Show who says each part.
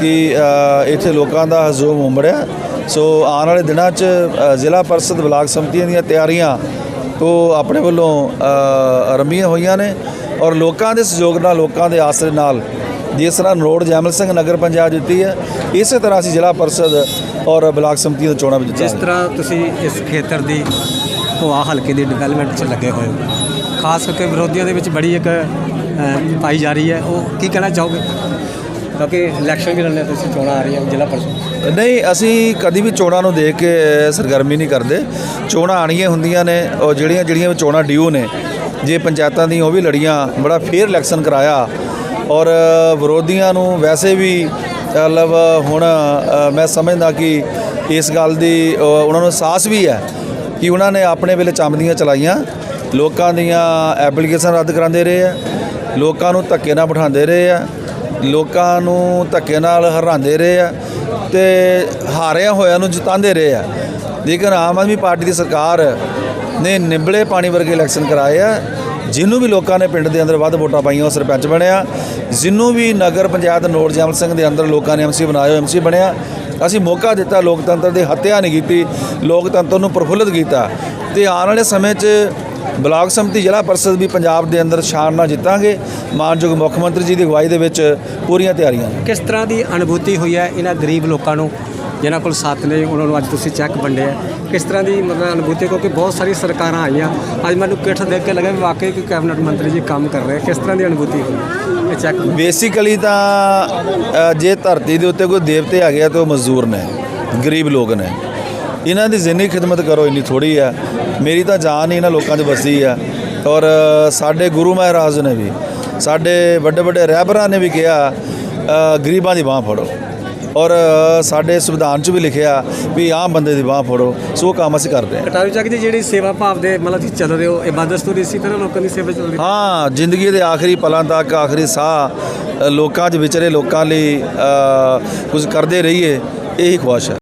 Speaker 1: ਕਿ ਇੱਥੇ ਲੋਕਾਂ ਦਾ ਹਜ਼ੂਮ ਉਮੜਿਆ ਸੋ ਆਉਣ ਵਾਲੇ ਦਿਨਾਂ 'ਚ ਜ਼ਿਲ੍ਹਾ ਪਰਿਸ਼ਦ ਬਲਾਕ ਸਮਿਤੀਆਂ ਦੀਆਂ ਤਿਆਰੀਆਂ ਉਹ ਆਪਣੇ ਵੱਲੋਂ ਆਰੰਭੀਆਂ ਹੋਈਆਂ ਨੇ ਔਰ ਲੋਕਾਂ ਦੇ ਸਹਿਯੋਗ ਨਾਲ ਲੋਕਾਂ ਦੇ ਆਸਰੇ ਨਾਲ ਜਿਸ ਤਰ੍ਹਾਂ ਨਰੋੜ ਜੈਮਲ ਸਿੰਘ ਨਗਰ ਪੰਚਾਇਤ ਦਿੱਤੀ ਹੈ ਇਸੇ ਤਰ੍ਹਾਂ ਅਸੀਂ ਜ਼ਿਲ੍ਹਾ ਪਰਿਸ਼ਦ ਔਰ ਬਲਾਕ ਸਮਿਤੀ ਦੀਆਂ ਚੋਣਾਂ ਵਿੱਚ
Speaker 2: ਜਿਸ ਤਰ੍ਹਾਂ ਤੁਸੀਂ ਇਸ ਖੇਤਰ ਦੀ ਭੋਆ ਹਲਕੇ ਦੀ ਡਿਵੈਲਪਮੈਂਟ 'ਚ ਲੱਗੇ ਹੋਏ ਹੋ ਖਾਸ ਕਰਕੇ ਵਿਰੋਧੀਆਂ ਦੇ ਵਿੱਚ ਬੜੀ ਇੱਕ ਪਾਈ ਜਾ ਰਹੀ ਹੈ। ਉਹ ਕੀ ਕਹਿਣਾ ਚਾਹੋਗੇ? ਕਿਉਂਕਿ ਇਲੈਕਸ਼ਨ ਵੀ ਲੜਨੇ ਤੁਸੀਂ ਚੋਣਾਂ ਆ ਰਹੀਆਂ, ਜ਼ਿਲ੍ਹਾ ਪਰਿਸ਼ਦ।
Speaker 1: ਨਹੀਂ, ਅਸੀਂ ਕਦੀ ਵੀ ਚੋਣਾਂ ਨੂੰ ਦੇਖ ਕੇ ਸਰਗਰਮੀ ਨਹੀਂ ਕਰਦੇ। ਚੋਣਾਂ ਆਣੀਆਂ ਹੁੰਦੀਆਂ ਨੇ, ਔਰ ਜਿਹੜੀਆਂ ਜਿਹੜੀਆਂ ਵੀ ਚੋਣਾਂ ਡਿਊ ਨੇ, ਜੇ ਪੰਚਾਇਤਾਂ ਦੀ ਉਹ ਵੀ ਲੜੀਆਂ, ਬੜਾ ਫੇਅਰ ਇਲੈਕਸ਼ਨ ਕਰਾਇਆ। ਔਰ ਵਿਰੋਧੀਆਂ ਨੂੰ ਵੈਸੇ ਵੀ, ਮਤਲਬ, ਹੁਣ ਮੈਂ ਸਮਝਦਾ ਕਿ ਇਸ ਗੱਲ ਦੀ ਉਹਨਾਂ ਨੂੰ ਅਹਿਸਾਸ ਵੀ ਹੈ ਕਿ ਉਹਨਾਂ ਨੇ ਆਪਣੇ ਵੇਲੇ ਚੰਮਦੀਆਂ ਚਲਾਈਆਂ। ਲੋਕਾਂ ਦੀਆਂ ਐਪਲੀਕੇਸ਼ਨ ਰੱਦ ਕਰਾਉਂਦੇ ਰਹੇ ਆ। ਲੋਕਾਂ ਨੂੰ ਧੱਕੇ ਨਾਲ ਬਿਠਾਉਂਦੇ ਰਹੇ ਆ। ਲੋਕਾਂ ਨੂੰ ਧੱਕੇ ਨਾਲ ਹਰਾਉਂਦੇ ਰਹੇ ਆ ਤੇ ਹਾਰਿਆ ਹੋਇਆਂ ਨੂੰ ਜਿਤਾਉਂਦੇ ਰਹੇ ਆ। ਲੇਕਿਨ ਆਮ ਆਦਮੀ ਪਾਰਟੀ ਦੀ ਸਰਕਾਰ ਨੇ ਨਿੰਬਲੇ ਪਾਣੀ ਵਰਗੇ ਇਲੈਕਸ਼ਨ ਕਰਾਏ ਆ ਜਿਹਨੂੰ ਵੀ ਲੋਕਾਂ ਨੇ ਪਿੰਡ ਦੇ ਅੰਦਰ ਵੱਧ ਵੋਟਾਂ ਪਾਈਆਂ, ਉਹ ਸਰਪੰਚ ਬਣਿਆ। ਜਿਹਨੂੰ ਵੀ ਨਗਰ ਪੰਚਾਇਤ ਨੋਟ ਜਮਲ ਸਿੰਘ ਦੇ ਅੰਦਰ ਲੋਕਾਂ ਨੇ ਐਮਸੀ ਬਣਾਇਆ ਐਮਸੀ ਬਣਿਆ। ਅਸੀਂ ਮੌਕਾ ਦਿੱਤਾ, ਲੋਕਤੰਤਰ ਦੀ ਹੱਤਿਆ ਨਹੀਂ ਕੀਤੀ, ਲੋਕਤੰਤਰ ਨੂੰ ਪ੍ਰਫੁੱਲਤ ਕੀਤਾ। ਤੇ ਆਉਣ ਵਾਲੇ ਸਮੇਂ 'ਚ ਬਲਾਕ ਸੰਮਤੀ ਜ਼ਿਲ੍ਹਾ ਪਰਿਸ਼ਦ ਵੀ ਪੰਜਾਬ ਦੇ ਅੰਦਰ ਸ਼ਾਨ ਨਾਲ ਜਿੱਤਾਂਗੇ। ਮਾਨਯੋਗ ਮੁੱਖ ਮੰਤਰੀ ਜੀ ਦੀ ਅਗਵਾਈ ਦੇ ਵਿੱਚ ਪੂਰੀਆਂ ਤਿਆਰੀਆਂ।
Speaker 2: ਕਿਸ ਤਰ੍ਹਾਂ ਦੀ ਅਨੁਭੂਤੀ ਹੋਈ ਹੈ ਇਹਨਾਂ ਗਰੀਬ ਲੋਕਾਂ ਨੂੰ ਜਿਨ੍ਹਾਂ ਕੋਲ ਸੱਤ ਨੇ ਉਹਨਾਂ ਨੂੰ ਅੱਜ ਤੁਸੀਂ ਚੈੱਕ ਵੰਡੇ ਆ। ਕਿਸ ਤਰ੍ਹਾਂ ਦੀ ਮਤਲਬ ਅਨੁਭੂਤੀ ਕਿਉਂਕਿ ਬਹੁਤ ਸਾਰੀ ਸਰਕਾਰਾਂ ਆਈਆਂ। ਅੱਜ ਮੈਨੂੰ ਕਿੱਠ ਦੇਖ ਕੇ ਲੱਗਾ ਵੀ ਵਾਕਈ ਕੋਈ ਕੈਬਨਿਟ ਮੰਤਰੀ ਜੀ ਕੰਮ ਕਰ ਰਹੇ। ਕਿਸ ਤਰ੍ਹਾਂ ਦੀ ਅਨੁਭੂਤੀ ਹੋਈ? ਇਹ ਚੈੱਕ
Speaker 1: ਬੇਸਿਕਲੀ ਤਾਂ ਜੇ ਧਰਤੀ ਦੇ ਉੱਤੇ ਕੋਈ ਦੇਵਤੇ ਆ ਗਿਆ ਤਾਂ ਉਹ ਮਜ਼ਦੂਰ ਨੇ ਗਰੀਬ ਲੋਕ ਨੇ। ਇਹਨਾਂ ਦੀ ਜ਼ਿੰਦਗੀ ਖਿਦਮਤ ਕਰੋ ਇੰਨੀ ਥੋੜੀ ਆ ਮੇਰੀ ਤਾਂ ਜਾਨ ਹੀ ਇਹਨਾਂ ਲੋਕਾਂ 'ਚ ਵਸੀ ਆ ਔਰ ਸਾਡੇ ਗੁਰੂ ਮਹਾਰਾਜ ਨੇ ਵੀ ਸਾਡੇ ਵੱਡੇ ਵੱਡੇ ਰਹਿਬਰਾਂ ਨੇ ਵੀ ਕਿਹਾ ਗਰੀਬਾਂ ਦੀ ਬਾਹ ਫੜੋ। ਔਰ ਸਾਡੇ ਸੰਵਿਧਾਨ 'ਚ ਵੀ ਲਿਖਿਆ ਵੀ ਆਮ ਬੰਦੇ ਦੀ ਬਾਹ ਫੜੋ। ਸੋ ਉਹ ਕੰਮ ਅਸੀਂ ਕਰਦੇ ਹਾਂ।
Speaker 2: ਕਟਾਰੂ ਚੱਕ ਦੀ ਜਿਹੜੀ ਸੇਵਾ ਭਾਵ ਦੇ ਮਤਲਬ ਤੁਸੀਂ ਚੱਲ ਰਹੇ ਹੋ ਇਬਾਦਤ ਤੋਂ ਇਸੇ ਤਰ੍ਹਾਂ ਲੋਕਾਂ ਦੀ ਸੇਵਾ ਚੱਲ ਰਹੀ ਹੈ
Speaker 1: ਜ਼ਿੰਦਗੀ ਦੇ ਆਖਰੀ ਪਲਾਂ ਤੱਕ ਆਖਰੀ ਸਾਹ ਲੋਕਾਂ 'ਚ ਵਿਚਰੇ ਲੋਕਾਂ ਲਈ ਕੁਝ ਕਰਦੇ ਰਹੀਏ ਇਹੀ ਖੁਆਇਸ਼ ਹੈ।